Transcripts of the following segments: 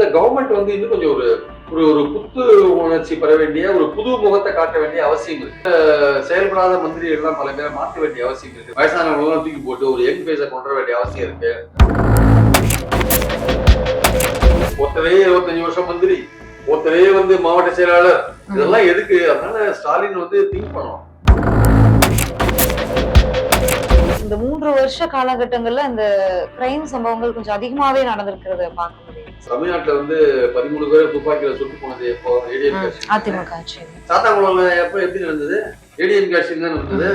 இந்த கவர்மெண்ட் வந்து இன்னும் கொஞ்சம் ஒரு ஒரு ஒரு புத்து உணர்ச்சி பெற வேண்டிய ஒரு புது முகத்தை காட்ட வேண்டிய அவசியம் இருக்கு. செயல்படாத மந்திரி எல்லாம் பல பேரை மாற்ற வேண்டிய அவசியம் இருக்கு. வயசானவங்க தூக்கி போட்டு ஒரு யங் பேஸை கொண்டு வேண்டிய அவசியம் இருக்கு. ஒருத்தரே இருபத்தஞ்சு வருஷம் மந்திரி ஒருத்தரே வந்து மாவட்ட செயலாளர். இதெல்லாம் எதுக்கு? அதனால ஸ்டாலின் வந்து திங்க் பண்ணும் இந்த மூன்று வருஷ காலகட்டங்கள்ல இந்த கிரைம் சம்பவங்கள் கொஞ்சம் அதிகமாவே நடந்திருக்கிறத பார்க்க தமிழ்நாட்டுல வந்து பதிமூணு பேர் துப்பாக்கியில சுட்டு போனது எப்போ ஏடிஎம் அதிமுக ஆட்சி. சாத்தாங்குளம்ல எப்ப எப்படி நடந்தது? ஏடிஎம் காட்சி தான் நடந்தது?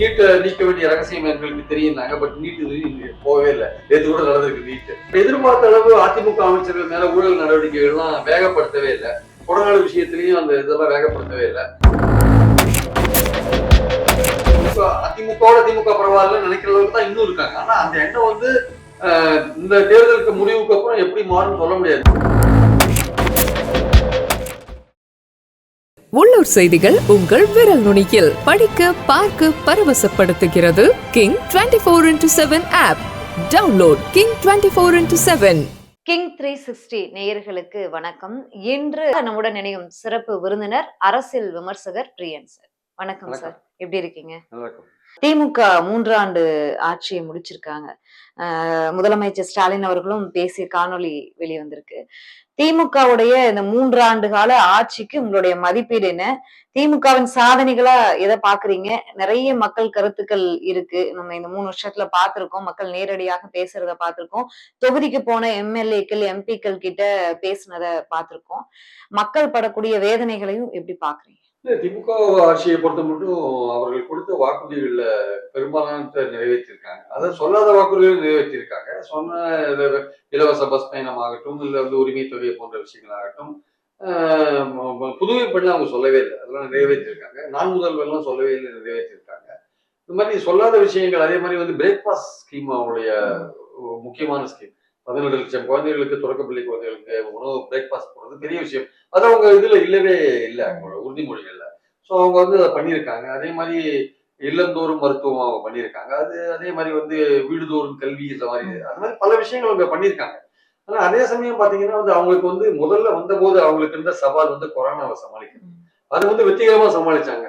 நீட்டை நீக்க வேண்டிய ரகசியம் எங்களுக்கு தெரியும்னாங்க பட் நீட் இது போகவே இல்லை. நேற்று கூட நடந்திருக்கு நீட் எதிர்பார்த்த அளவு அதிமுக அமைச்சர்கள் மேல ஊழல் நடவடிக்கைகள்லாம் வேகப்படுத்தவே இல்லை. கொடநாடு விஷயத்திலையும் அந்த இதெல்லாம் வேகப்படுத்தவே இல்லை. இப்ப அதிமுகவோட திமுக பரவாயில்ல நினைக்கிற அளவுக்கு தான் இன்னும் இருக்காங்க. ஆனா அந்த எண்ணம் வந்து இந்த தேர்தலுக்கு முடிவுக்கு அப்புறம் எப்படி மாறும்னு சொல்ல முடியாது. உள்ளூர் செய்திகள் உங்கள் விரல் நுனியில். படிக்க பார்க்க பரவசப்படுத்துகிறது King twenty four into seven app download King twenty four into seven King three sixty நேயர்களுக்கு வணக்கம். இன்று நம்முடன் இணையும் சிறப்பு விருந்தினர் அரசியல் விமர்சகர் பிரியன் சார். வணக்கம். சார். எப்படி இருக்கீங்க? திமுக மூன்றாண்டு ஆட்சியை முடிச்சிருக்காங்க. முதலமைச்சர் ஸ்டாலின் அவர்களும் பேசிய காணொளி வெளிவந்திருக்கு திமுகவுடைய இந்த மூன்றாண்டு கால ஆட்சிக்கு உங்களுடைய மதிப்பீடு என்ன? திமுகவின் சாதனைகளா எதை பாக்குறீங்க? நிறைய மக்கள் கருத்துக்கள் இருக்கு. நம்ம இந்த மூணு வருஷத்துல பார்த்திருக்கோம். மக்கள் நேரடியாக பேசுறத பார்த்திருக்கோம். தொகுதிக்கு போன எம்எல்ஏக்கள் எம்பிக்கள் கிட்ட பேசுனத பார்த்திருக்கோம். மக்கள் படக்கூடிய வேதனைகளையும் எப்படி பாக்குறீங்க? திமுக ஆட்சியை பொறுத்த மட்டும் அவர்கள் கொடுத்த வாக்குறுதிகளில் பெரும்பாலானத்தை நிறைவேற்றிருக்காங்க. அதை சொல்லாத வாக்குறுதிகள் நிறைவேற்றிருக்காங்க. சொன்ன இலவச பஸ் பயணம் ஆகட்டும் இல்லை வந்து உரிமை தொகை போன்ற விஷயங்கள் ஆகட்டும் புதுவை ம- அவங்க சொல்லவே இல்லை. அதெல்லாம் நிறைவேற்றிருக்காங்க. நான் முதல்வர்லாம் சொல்லவே இல்லை நிறைவேற்றிருக்காங்க. இந்த மாதிரி சொல்லாத விஷயங்கள் அதே மாதிரி வந்து பிரேக்ஃபாஸ்ட் ஸ்கீம் அவங்களுடைய முக்கியமான ஸ்கீம் பதினெட்டு லட்சம் குழந்தைகளுக்கு தொடக்கப்பள்ளி குழந்தைகளுக்கு உணவு பிரேக்ஃபாஸ்ட் போடுறது பெரிய விஷயம். அது அவங்க இதுல இல்லவே இல்லை. அவங்களோட உறுதிமொழிகள்ல. ஸோ அவங்க வந்து அதை பண்ணியிருக்காங்க. அதே மாதிரி இல்லந்தோறும் மருத்துவம் அவங்க பண்ணியிருக்காங்க. அது அதே மாதிரி வந்து வீடுதோறும் கல்வி இந்த மாதிரி அந்த மாதிரி பல விஷயங்கள் அவங்க பண்ணியிருக்காங்க. ஆனா அதே சமயம் பாத்தீங்கன்னா வந்து அவங்களுக்கு வந்து முதல்ல வந்தபோது அவங்களுக்கு இருந்த சவால் வந்து கொரோனாவை சமாளிக்கணும் அது வந்து வெற்றிகரமா சமாளிச்சாங்க.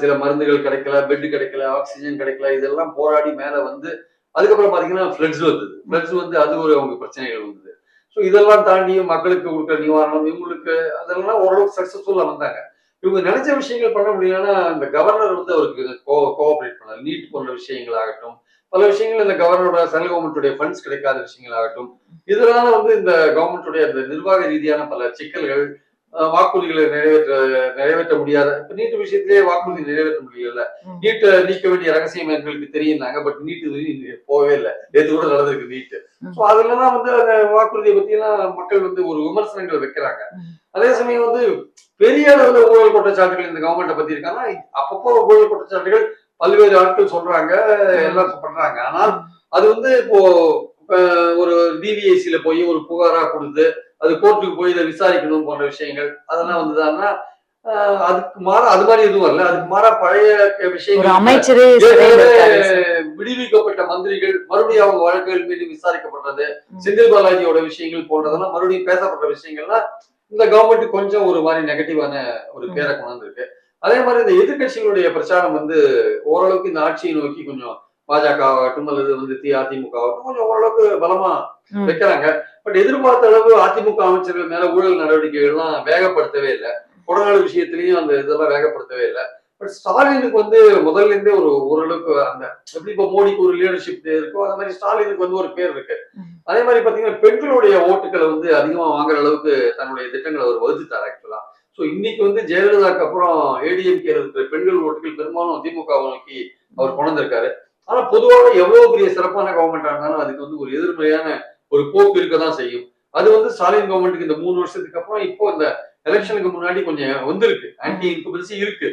சில மருந்துகள் கிடைக்கல பெட் கிடைக்கல ஆக்சிஜன் கிடைக்கல இதெல்லாம் போராடி மேல வந்து அதுக்கப்புறம் பாத்தீங்கன்னா ஃபிளட்ஸ் வந்தது. ஃபிளட்ஸ் வந்து அது ஒரு அவங்க பிரச்சனைகள் வந்தது. ஸோ இதெல்லாம் தாண்டி மக்களுக்கு கொடுக்குற நிவாரணம் இவங்களுக்கு அதெல்லாம் ஓரளவுக்கு சக்சஸ்ஃபுல்லா வந்தாங்க. இவங்க நினைச்ச விஷயங்கள் பண்ண முடியலன்னா இந்த கவர்னர் வந்து அவருக்கு கோ கோஆபரேட் பண்ணல நீட் போன்ற விஷயங்கள் ஆகட்டும் பல விஷயங்கள் இந்த கவர்னரோட சென்ட்ரல் கவர்மெண்ட்டுடைய ஃபண்ட்ஸ் கிடைக்காத விஷயங்கள் ஆகட்டும் இதனால வந்து இந்த கவர்மெண்ட்டுடைய இந்த நிர்வாக ரீதியான பல சிக்கல்கள் வாக்குறுதிகளை நிறைவேற்ற நிறைவேற்ற முடியாத இப்ப நீட் விஷயத்திலேயே வாக்குறுதி நிறைவேற்ற முடியல. நீட்டை நீக்க வேண்டிய ரகசியம் எங்களுக்கு தெரியும்னாங்க பட் நீட் இது போகவே இல்லை. நேற்று கூட நடந்திருக்கு நீட் ம். ஸோ அதெல்லாம் வந்து அந்த வாக்குறுதியை பத்தி எல்லாம் மக்கள் வந்து ஒரு விமர்சனங்கள் வைக்கிறாங்க. அதே சமயம் வந்து பெரிய அளவுல ஊழல் குற்றச்சாட்டுகள் இந்த கவர்மெண்ட்டை பத்தி இருக்காங்க. அப்பப்போ ஊழல் குற்றச்சாட்டுகள் பல்வேறு ஆட்கள் சொல்றாங்க எல்லாம் பண்றாங்க. ஆனால் அது வந்து இப்போ ஒரு டிவிஐசில போய் ஒரு புகாரா கொடுத்து அது கோர்ட்டுக்கு போய் இதை விசாரிக்கணும் போன்ற விஷயங்கள் அதெல்லாம் வந்துதான்னா அதுக்கு மாறா அது மாதிரி எதுவும் வரல. அதுக்கு மாறா பழைய விஷயங்கள் அமைச்சரே விடுவிக்கப்பட்ட மந்திரிகள் மறுபடியும் அவங்க வழக்குகள் மீது விசாரிக்கப்படுறது. செந்தில் பாலாஜியோட விஷயங்கள் போன்றதெல்லாம் மறுபடியும் பேசப்பட்ட விஷயங்கள்லாம் இந்த கவர்மெண்ட் கொஞ்சம் ஒரு மாதிரி நெகட்டிவான ஒரு பேரை கொண்டு இருக்கு அதே மாதிரி இந்த எதிர்க்கட்சிகளுடைய பிரச்சாரம் வந்து ஓரளவுக்கு இந்த ஆட்சியை நோக்கி கொஞ்சம் பாஜக ஆகட்டும் அல்லது வந்து அதிமுக ஆகட்டும் கொஞ்சம் ஓரளவுக்கு பலமா. வைக்கிறாங்க. பட் எதிர்பார்த்த அளவு அதிமுக அமைச்சர்கள் மேல ஊழல் நடவடிக்கைகள்லாம் வேகப்படுத்தவே இல்லை. கொடநாடு விஷயத்திலையும் அந்த இதெல்லாம் வேகப்படுத்தவே இல்லை. பட் ஸ்டாலினுக்கு வந்து முதல்ல இருந்தே ஒரு ஓரளவுக்கு அந்த எப்படி இப்போ மோடிக்கு ஒரு லீடர்ஷிப் இருக்கோ அந்த மாதிரி ஸ்டாலினுக்கு வந்து ஒரு பேர் இருக்கு. அதே மாதிரி பாத்தீங்கன்னா பெண்களுடைய ஓட்டுகளை வந்து அதிகமா வாங்குற அளவுக்கு தன்னுடைய திட்டங்களை அவர் வகுத்துட்டார் ஆக்சுவலா ஸோ இன்னைக்கு வந்து ஜெயலலிதாக்கு அப்புறம் ஏடிஎம்கே இருக்கிற பெண்கள் ஓட்டுகள் பெரும்பாலும் திமுக நோக்கி அவர் கொண்டு வந்திருக்காரு. ஆனா பொதுவாக எவ்வளவு பெரிய சிறப்பான கவர்மெண்டா இருந்தாலும் அதுக்கு வந்து ஒரு எதிர்மறையான ஒரு போக்கு இருக்க தான் செய்யும். அது வந்து ஸ்டாலின் கவர்மெண்ட்டுக்கு இந்த மூணு வருஷத்துக்கு அப்புறம் இப்போ இந்த எலெக்ஷனுக்கு முன்னாடி கொஞ்சம் வந்திருக்கு. ஆன்டி இன்குபன்சி இருக்கு.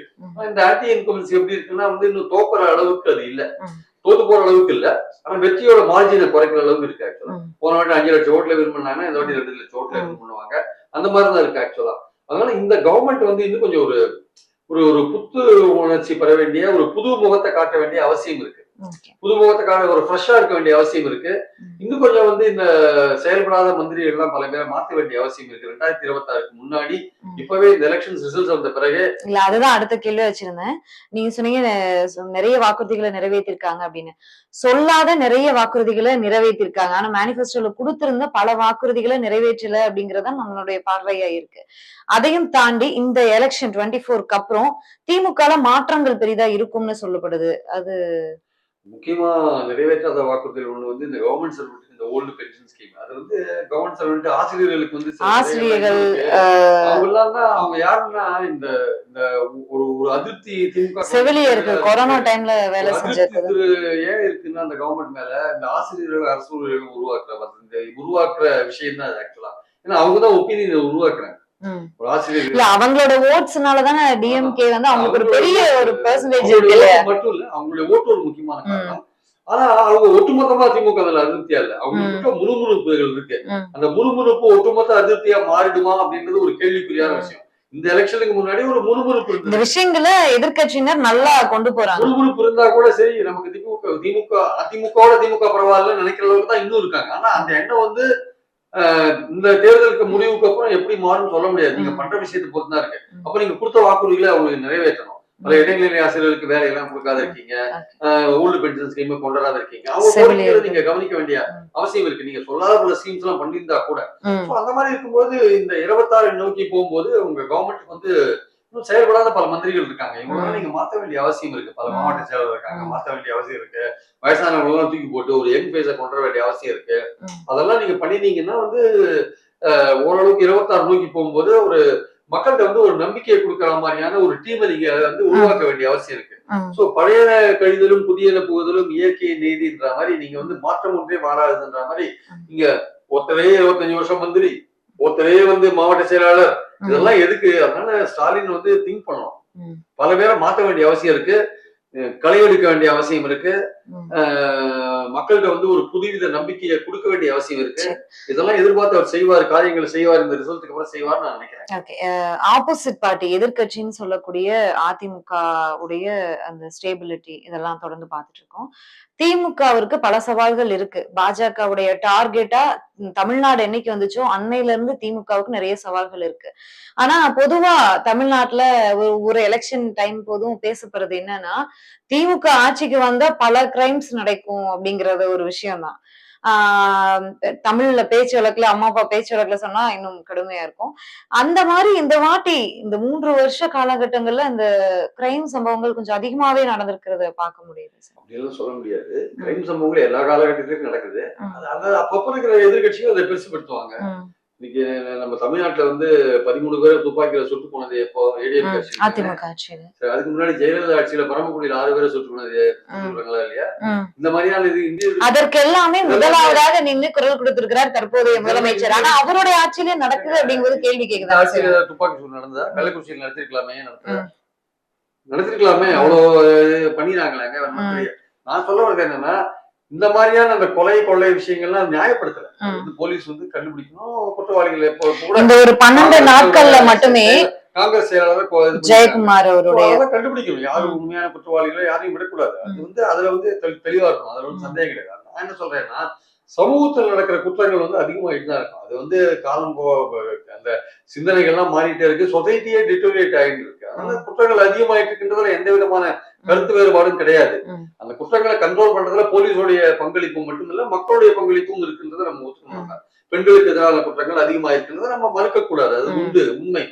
இந்த ஆன்டி இன்குபன்சி எப்படி இருக்குன்னா வந்து இன்னும் தோக்குற அளவுக்கு அது இல்ல. தோத்து போற அளவுக்கு இல்ல. ஆனா வெற்றியோட மார்ஜினை குறைக்கிற அளவுக்கு இருக்கு ஆக்சுவலா. போன வாட்டி அஞ்சு லட்சம் ஓட்டுல வின் பண்ணாங்கன்னா இந்த வாட்டி ரெண்டு லட்சம் ஓட்டுல வின் பண்ணுவாங்க. அந்த மாதிரி தான் இருக்கு ஆக்சுவலா அதனால இந்த கவர்மெண்ட் வந்து இன்னும் கொஞ்சம் ஒரு ஒரு ஒரு புத்து உணர்ச்சி பெற வேண்டிய ஒரு புது முகத்தை காட்ட வேண்டிய அவசியம் இருக்கு. புதுமுகத்துக்கான ஒரு ஃப்ரெஷ்ஷா இருக்க வேண்டிய அவசியம் இருக்கு. இன்னும் கொஞ்சம் வந்து இந்த செயல்படாத மந்திரிகள் எல்லாம் பல பேரை மாற்ற வேண்டிய அவசியம் இருக்கு. ரெண்டாயிரத்தி இருபத்தி ஆறுக்கு முன்னாடி. இப்பவே இந்த எலெக்ஷன் ரிசல்ட்ஸ் வந்த பிறகு இல்ல அதுதான் அடுத்த கேள்வி வச்சிருந்தேன். நீங்க சொன்னீங்க நிறைய வாக்குறுதிகளை நிறைவேற்றிருக்காங்க அப்படின்னு. சொல்லாத நிறைய வாக்குறுதிகளை நிறைவேற்றிருக்காங்க. ஆனா மேனிஃபெஸ்டோல கொடுத்திருந்த பல வாக்குறுதிகளை நிறைவேற்றல அப்படிங்கறத நம்மளுடைய பார்வையா இருக்கு. அதையும் தாண்டி இந்த எலெக்ஷன் டுவெண்ட்டி ஃபோருக்கு அப்புறம் திமுக மாற்றங்கள் பெரிதா இருக்கும்னு சொல்லப்படுது. அது முக்கியமா நிறைவேற்றாத வாக்குறுதிகள் ஒண்ணு வந்து இந்த கவர்மெண்ட் சர்வெண்ட் இந்த ஓல்டு பென்ஷன் ஸ்கீம் அது வந்து கவர்மெண்ட் சர்வெண்ட் ஆசிரியர்களுக்கு வந்து ஆசிரியர்கள் அவங்க எல்லாம் தான் அவங்க யாருன்னா இந்த இந்த ஒரு ஒரு அதிருப்தி திமுக செவிலியருக்கு மேல கொரோனா. டைம்ல வேலை திரு- ஏன் இருக்குன்னா அந்த கவர்மெண்ட் மேல இந்த ஆசிரியர்கள் அரசு உருவாக்குற இந்த உருவாக்குற விஷயம் தான் ஆக்சுவலா ஏன்னா அவங்க தான் ஒப்பீனியன் உருவாக்குறாங்க. இல்ல அவங்களோட ஓட்ஸ்னால தானே டிஎம்கே வந்து அவங்களுக்கு ஒரு பெரிய ஒரு பெர்சன்டேஜ் இருக்கு ஓட்டு மட்டும் இல்ல அவங்களுடைய ஓட்டு ஒரு முக்கியமான காரணம். ஆனா அவங்க ஒட்டுமொத்தமா திமுக அதுல அதிருப்தியா இல்ல. அவங்க முறுமுறுப்புகள் இருக்கு. அந்த முறுமுறுப்பு ஒட்டுமொத்த அதிருப்தியா மாறிடுமா அப்படின்றது ஒரு கேள்விக்குறியான ம். விஷயம். இந்த எலெக்ஷனுக்கு முன்னாடி ஒரு முறுமுறுப்பு இந்த விஷயங்களை எதிர்க்கட்சியினர் நல்லா கொண்டு போறாங்க. முறுமுறுப்பு இருந்தா கூட சரி நமக்கு திமுக திமுக அதிமுகவோட திமுக பரவாயில்ல நினைக்கிற அளவுக்கு தான் இன்னும் இருக்காங்க. ஆனா அந்த எண்ணம் வந்து இந்த தேர்தலுக்கு முடிவுக்கு அப்புறம் எப்படி மாறும்னு சொல்ல முடியாது. நீங்க. பண்ற விஷயத்தை பொறுத்து தான் இருக்கு. அப்ப நீங்க கொடுத்த வாக்குறுதிகளை அவங்களுக்கு நிறைவேற்றணும். பல இடைநிலை ஆசிரியர்களுக்கு வேலை எல்லாம் கொடுக்காத இருக்கீங்க. ஓல்டு பென்ஷன் ஸ்கீம் கொண்டு வராத இருக்கீங்க. அவங்க கோரிக்கைகளை நீங்க கவனிக்க வேண்டிய. அவசியம் இருக்கு. நீங்க சொல்லாத பல ஸ்கீம்ஸ் எல்லாம் பண்ணியிருந்தா கூட. அந்த மாதிரி இருக்கும்போது இந்த இருபத்தாறு நோக்கி போகும்போது உங்க கவர்மெண்ட் வந்து இன்னும் செயல்படாத பல மந்திரிகள் இருக்காங்க இவங்களாம் ம். நீங்க மாத்த வேண்டிய அவசியம் இருக்கு பல. மாவட்ட செயலர் இருக்காங்க. மாத்த வேண்டிய அவசியம் இருக்கு வயசானவங்க எல்லாம் தூக்கி போட்டு ஒரு யங் பேஸ கொண்டு வர வேண்டிய அவசியம் இருக்கு. அதெல்லாம் நீங்க பண்ணினீங்கன்னா வந்து ஓரளவுக்கு இருபத்தாறு நோக்கி போகும்போது ஒரு மக்கள்கிட்ட வந்து ஒரு நம்பிக்கையை கொடுக்குற மாதிரியான ஒரு டீமை நீங்க வந்து உருவாக்க வேண்டிய அவசியம் இருக்கு. சோ பழையன கழிதலும் புதியன புகுதலும் இயற்கை நீதின்ற மாதிரி நீங்க வந்து மாற்றம் ஒன்றே மாறாதுன்ற மாதிரி. நீங்க ஒருத்தரே இருபத்தஞ்சு வருஷம் மந்திரி ஒருத்தரே வந்து மாவட்ட செயலாளர் இதெல்லாம் எதுக்கு? அதனால ஸ்டாலின் வந்து திங்க் பண்ணணும். பல பேரை மாத்த வேண்டிய அவசியம் இருக்கு. களை எடுக்க வேண்டிய அவசியம் இருக்கு. மக்கள்கிட்ட வந்து ஒரு புதுவித நம்பிக்கையை கொடுக்க வேண்டிய அவசியம் இருக்கு. இதெல்லாம் எதிர்பார்த்து அவர் செய்வார் காரியங்களை செய்வார் இந்த ரிசல்ட்டுக்கு அப்புறம் செய்வார் நான் நினைக்கிறேன். ஆப்போசிட் பார்ட்டி எதிர்க்கட்சின்னு சொல்லக்கூடிய அதிமுக உடைய அந்த ஸ்டேபிலிட்டி இதெல்லாம் தொடர்ந்து பார்த்துட்டு இருக்கோம் திமுகவிற்கு பல சவால்கள் இருக்கு. பாஜகவுடைய டார்கெட்டா தமிழ்நாடு என்னைக்கு வந்துச்சோ அன்னையில இருந்து திமுகவுக்கு நிறைய சவால்கள் இருக்கு. ஆனா பொதுவா தமிழ்நாட்டுல ஒரு ஒரு எலெக்ஷன் டைம் போதும் பேசப்படுறது என்னன்னா திமுக ஆட்சிக்கு வந்தா பல கிரைம்ஸ் நடக்கும் அப்படிங்கறது ஒரு விஷயம் தான் ஆஹ் தமிழ்ல பேச்சு வழக்குல அம்மா அப்பா பேச்சு வழக்குல சொன்னா இன்னும் கடுமையா இருக்கும். அந்த மாதிரி இந்த வாட்டி இந்த மூன்று வருஷ காலகட்டங்கள்ல இந்த கிரைம் சம்பவங்கள் கொஞ்சம் அதிகமாவே நடந்திருக்கிறத பார்க்க முடியுது சார் அப்படியெல்லாம் சொல்ல முடியாது. கிரைம் சம்பவங்கள் எல்லா காலகட்டத்திலும் நடக்குது. அப்பப்ப இருக்கிற எதிர்கட்சியும் அதை பெருசுப்படுத்துவாங்க ம், இன்னைக்கு நம்ம தமிழ்நாட்டுல வந்து பதிமூணு பேரை துப்பாக்கியில சுட்டு போனது எப்போ? அதிமுக ஆட்சியில. அதுக்கு முன்னாடி ஜெயலலிதா ஆட்சியில பரமக்குடியில ஆறு பேரை சுட்டு போனது. சொல்றாங்களா இல்லையா. இந்த மாதிரியான இது இந்திய அதற்கு எல்லாமே முதலாவதாக நின்று குரல் கொடுத்திருக்கிறார் தற்போதைய முதலமைச்சர். ஆனா அவருடைய ஆட்சியிலே நடக்குது அப்படிங்கிறது கேள்வி கேக்குதா? ஆட்சியில துப்பாக்கி சூடு நடந்ததா? கள்ளக்குறிச்சியில் நடத்திருக்கலாமே நடத்த நடத்திருக்கலாமே அவ்வளோ இது பண்ணிடுறாங்களேங்க ஒண்ணும் தெரியாது. நான் சொல்ல வர்றது என்னன்னா இந்த மாதிரியான அந்த கொலை கொள்ளை விஷயங்கள்லாம் நியாயப்படுத்தல. போலீஸ் வந்து கண்டுபிடிக்கணும். குற்றவாளிகளை இந்த ஒரு பன்னெண்டு நாட்கள்ல மட்டுமே காங்கிரஸ் செயலாளர். ஜெயக்குமார் அவருடைய கண்டுபிடிக்கணும் யாரு உண்மையான குற்றவாளிகளோ யாரையும் விடக்கூடாது. அது. வந்து அதுல வந்து தெளி- தெளிவா இருக்கும் அதுல வந்து. சந்தேகம் கிடையாது. நான் என்ன சொல்றேன்னா சமூகத்தில் நடக்கிற குற்றங்கள் வந்து அதிகமாயிட்டு தான் இருக்கும். அது வந்து காலம் அந்த சிந்தனைகள்லாம் மாறிட்டே இருக்கு. சொசைட்டியே டிட்டோரியேட் ஆகிட்டு இருக்கு. அதனால குற்றங்கள் அதிகமாயிட்டு இருக்கின்றதுல எந்த விதமான கருத்து வேறுபாடும் கிடையாது. அந்த குற்றங்களை கண்ட்ரோல் பண்றதுல போலீஸோடைய பங்களிப்பு மட்டுமில்ல மக்களுடைய பங்களிப்பும் இருக்கின்றதை நம்ம ஒத்துக்கணும். பெண்களுக்கு எதிரான குற்றங்கள் அதிகமாயிருக்கின்றதை நம்ம மறுக்க கூடாது அது. உண்டு உண்மை.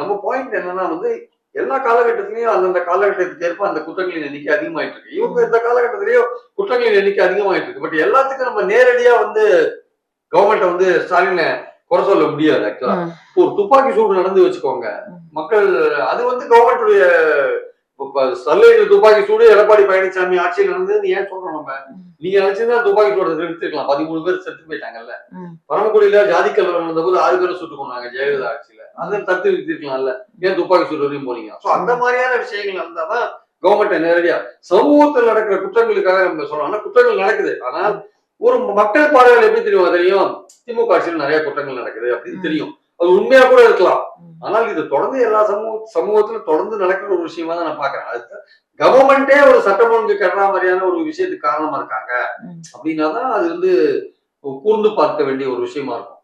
நம்ம பாயிண்ட் என்னன்னா வந்து எல்லா காலகட்டத்திலயும் அந்தந்த காலகட்டத்துக்கு ஏற்ப அந்த குற்றங்களின் எண்ணிக்கை அதிகமாயிட்டு இருக்கு இவங்க இந்த காலகட்டத்திலயும் குற்றங்களின் எண்ணிக்கை அதிகமாயிட்டு இருக்கு பட் எல்லாத்துக்கும் நம்ம நேரடியா வந்து கவர்மெண்ட்டை வந்து ஸ்டாலினை குறை சொல்ல முடியாது ஆக்சுவலா ஒரு துப்பாக்கி சூடு நடந்து வச்சுக்கோங்க. மக்கள் அது வந்து கவர்மெண்ட்டுடைய சல்லையில் துப்பாக்கி சூடு எடப்பாடி பழனிசாமி ஆட்சியில் நடந்ததுன்னு ஏன் சொல்றோம் நம்ம. நீங்க நினைச்சிருந்தா துப்பாக்கி சூடு நிறுத்திருக்கலாம் பதிமூணு பேர் செத்து போயிட்டாங்கல்ல. பரமக்குடியில ஜாதி கலவரம் நடந்த போது ஆறு பேரை சுட்டு கொண்டாங்க ஜெயலலிதா ஆட்சியில. அதை தடுத்து நிறுத்திருக்கலாம்ல ஏன் துப்பாக்கி சூடு வரையும் போனீங்க? சோ அந்த மாதிரியான விஷயங்கள் இருந்தாதான் கவர்மெண்ட் நேரடியா சமூகத்தில் நடக்கிற குற்றங்களுக்காக நம்ம சொல்றோம் ஆனா குற்றங்கள் நடக்குது. ஆனால் ஒரு மக்கள் பார்வையில் எப்படி தெரியும்? தெரியும். திமுக ஆட்சியில் நிறைய குற்றங்கள் நடக்குது அப்படின்னு. தெரியும். அது உண்மையா கூட இருக்கலாம். ஆனால் இது தொடர்ந்து எல்லா சமூக சமூகத்துல தொடர்ந்து நடக்கிற ஒரு விஷயமா தான் நான் பாக்குறேன் அது கவர்மெண்டே ஒரு சட்டம் ஒழுங்கு கட்டுற மாதிரியான ஒரு விஷயத்துக்கு காரணமா இருக்காங்க. அப்படின்னா தான் அது வந்து கூர்ந்து பார்க்க வேண்டிய ஒரு விஷயமா இருக்கும்.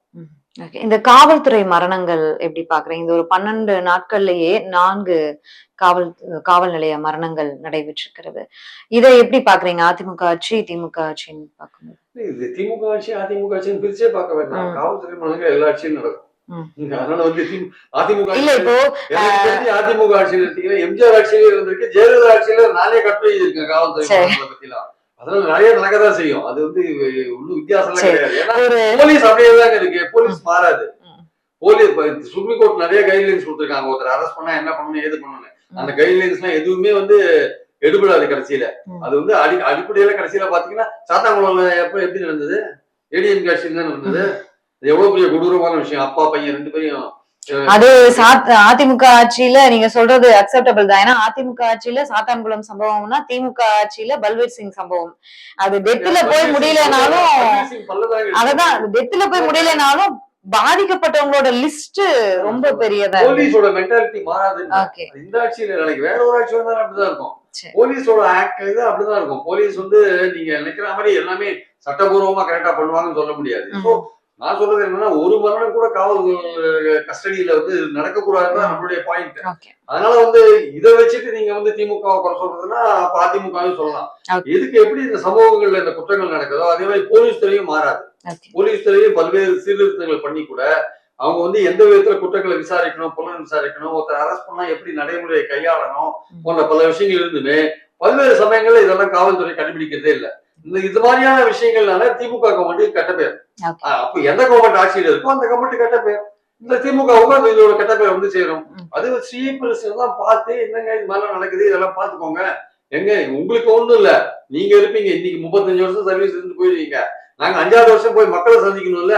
இந்த காவல்துறை மரணங்கள் எப்படி பாக்குறீங்க இந்த ஒரு பன்னெண்டு நாட்கள்லயே நான்கு காவல் காவல் நிலைய மரணங்கள் நடைபெற்றிருக்கிறது. இதை எப்படி பாக்குறீங்க அதிமுக ஆட்சி திமுக ஆட்சின்னு பார்க்கும்போது. இது திமுக ஆட்சி அதிமுக ஆட்சின்னு பிரிச்சே பார்க்க வேண்டாம். காவல்துறை மனங்க எல்லா ஆட்சியும். நடக்கும். அதனால வந்து தி- அதிமுக இல்ல இப்போ அதிமுக ஆட்சியில் எம்ஜிஆர் ஆட்சியில இருந்திருக்கு ஜெயலலிதா ஆட்சியில நானே கட்டுரை காவல்துறை. மரணங்களை பத்திலாம். அதனால நிறைய நடக்கதான் செய்யும். அது வந்து ஒன்னும் வித்தியாசம் எல்லாம் சரி. கிடையாது. ஏன்னா போலீஸ் அப்படியே தாங்க இருக்கு போலீஸ் மாறாது. போலீஸ் சுப்ரீம் கோர்ட் நிறைய கைட்லைன்ஸ் கொடுத்திருக்காங்க. ஒருத்தர் அரெஸ்ட் பண்ணா என்ன பண்ணணும் ஏது பண்ணணும் அந்த கைட்லைன்ஸ் எல்லாம் எதுவுமே வந்து எடுபடாது கடைசியில. அது வந்து அடி அடிப்படையில கடைசியில பாத்தீங்கன்னா சாத்தாங்குளம்ல எப்ப எப்படி நடந்தது? ஏடிஎம் ஆட்சியில் தான் நடந்தது. எவ்வளவு பெரிய கொடூரமான விஷயம். அப்பா பையன் ரெண்டு பேரும் அது அதிமுக ஆட்சியில நீங்க சொல்றது அக்செப்டபிள் தான். ஏன்னா அதிமுக ஆட்சியில சாத்தான்குளம் சம்பவம்னா திமுக ஆட்சியில பல்வீர் சிங் சம்பவம். அது டெத்துல போய் முடியலனாலும் அததான் டெத்துல போய் முடியலனாலும் பாதிக்கப்பட்டவங்களோட லிஸ்ட் ரொம்ப பெரியதா. போலீஸோட மென்டாலிட்டி மாறாது இந்த ஆட்சியில நாளைக்கு வேற ஒரு ஆட்சி வந்தாலும் அப்படிதான் இருக்கும். போலீஸோட ஆக்ட் இது அப்படிதான் இருக்கும். போலீஸ் வந்து நீங்க நினைக்கிற மாதிரி எல்லாமே சட்டபூர்வமா கரெக்டா பண்ணுவாங்கன்னு சொல்ல முடியாது. நான் சொல்றது என்னன்னா ஒரு மரணம் கூட காவல் கஸ்டடியில வந்து நடக்கக்கூடாதுதான் நம்மளுடைய பாயிண்ட் அதனால வந்து இதை வச்சுட்டு நீங்க வந்து திமுக குறை சொல்றதுன்னா அப்ப அதிமுகவும் சொல்லலாம். எதுக்கு எப்படி இந்த சமூகங்கள்ல இந்த குற்றங்கள் நடக்குதோ அதே மாதிரி போலீஸ் துறையும் மாறாது. போலீஸ் துறையும் பல்வேறு சீர்திருத்தங்கள் பண்ணி கூட அவங்க வந்து எந்த விதத்துல குற்றங்களை விசாரிக்கணும் புலன் விசாரிக்கணும் ஒருத்தர் அரெஸ்ட் பண்ணா எப்படி நடைமுறையை கையாளணும். போன்ற பல விஷயங்கள் இருந்துமே பல்வேறு சமயங்கள்ல இதெல்லாம் காவல்துறை கண்டுபிடிக்கிறதே இல்ல. இது மாதிரியான விஷயங்கள்னால திமுக கவர்மெண்ட் கெட்ட பேர். அப்ப எந்த கவர்மெண்ட் ஆட்சியில் இருக்கோ அந்த கவர்மெண்ட் கெட்ட பேர். இந்த திமுகவுக்கு அந்த இதோட கெட்ட பேர் வந்து சேரும். அது ஸ்ரீபரிசு தான் பார்த்து என்னங்க இது மாதிரிலாம் நடக்குது இதெல்லாம் பார்த்துக்கோங்க. எங்க உங்களுக்கு ஒண்ணும் இல்ல. நீங்க இருப்பீங்க இன்னைக்கு முப்பத்தஞ்சு வருஷம் சர்வீஸ் இருந்து போயிருவீங்க நாங்க அஞ்சாவது வருஷம் போய் மக்களை சந்திக்கணும்ல.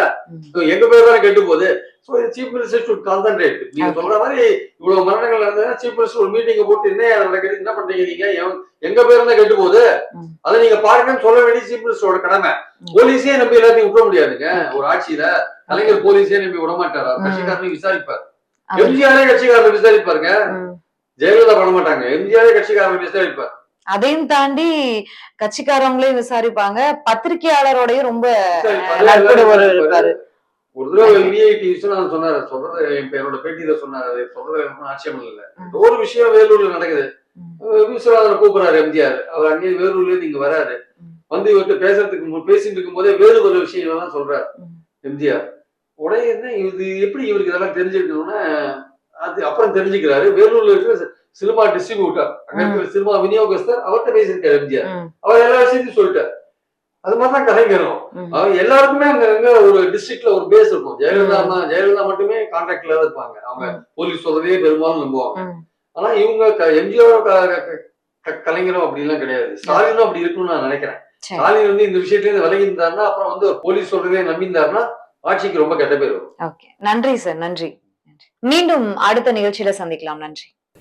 எங்க பேர் தானே கெட்டு போகுது. So chief minister should concentrate நீங்க. சொல்ற மாதிரி இவ்வளவு மரணங்கள் நடந்ததுன்னா சீஃப் மினிஸ்டர் ஒரு மீட்டிங் போட்டு என்ன நடக்குது? என்ன பண்றீங்க நீங்க? எங்க பேர் தான் கெட்டு போகுது. அதை நீங்க பாருங்கன்னு சொல்ல வேண்டிய சீஃப் மினிஸ்டரோட கடமை. போலீஸே நம்பி எல்லாத்தையும் விட்டுற முடியாதுங்க. ஒரு ஆட்சியில கலைஞர் போலீஸே நம்பி விட மாட்டாரா. கட்சிக்காரனையும் விசாரிப்பார். எம்ஜிஆரே கட்சிக்காரனை விசாரிப்பாருங்க. ஜெயலலிதா பண்ண மாட்டாங்க. எம்ஜிஆரே கட்சிக்காரனை விசாரிப்பார். அதையும் தாண்டி கட்சிக்காரவங்களையும் விசாரிப்பாங்க. பத்திரிகையாளரோடயும் ரொம்ப இருப்பாரு. ஒரு தடவை விஐடி விஸ்வநாதன் சொன்னாரு. சொல்றது என் என்னோட பேட்டியில சொன்னாரு. அது சொல்றது எனக்கு ஆட்சேபம் இல்ல. ஒரு விஷயம் வேலூர்ல நடக்குது. விஸ்வநாதன் கூப்பிடுறாரு எம்ஜிஆர். அவர் அங்கேயே வேலூர்ல இருந்து இங்க வராரு. வந்து இவர்கிட்ட பேசுறதுக்கு பேசிட்டு இருக்கும் போதே வேறு ஒரு விஷயம் தான் சொல்றாரு. எம்ஜிஆர். உடனே என்ன இது எப்படி இவருக்கு இதெல்லாம் தெரிஞ்சிருக்கணும்னா அது அப்புறம் தெரிஞ்சுக்கிறாரு. வேலூர்ல இருக்கிற சினிமா டிஸ்ட்ரிபியூட்டர் அங்க இருக்கிற சினிமா விநியோகஸ்தர் அவர்கிட்ட பேசியிருக்காரு எம்ஜிஆர். அவர் எல்லா விஷயத்தையும் சொல்லிட்டார். அது மாதிரிதான் கலைஞரும் ம். அவர் எல்லாருக்குமே அங்க ஒரு டிஸ்ட்ரிக்ட்ல ஒரு பேஸ் இருக்கும். ஜெயலலிதா தான் ஜெயலலிதா மட்டுமே கான்டாக்ட்ல தான் இருப்பாங்க. அவங்க. போலீஸ் சொல்றதே பெரும்பாலும் நம்புவாங்க. ஆனா இவங்க எம்ஜிஆர் கலைஞரும் அப்படி எல்லாம் கிடையாது. ஸ்டாலினும் அப்படி இருக்கும்னு நான் நினைக்கிறேன். ஸ்டாலின் வந்து இந்த விஷயத்துல இருந்து விலகி இருந்தாருன்னா அப்புறம் வந்து போலீஸ் சொல்றதே நம்பியிருந்தாருன்னா ஆட்சிக்கு ரொம்ப கெட்ட பேர் வரும். நன்றி சார் நன்றி நன்றி. மீண்டும் அடுத்த நிகழ்ச்சியில சந்திக்கலாம். நன்றி.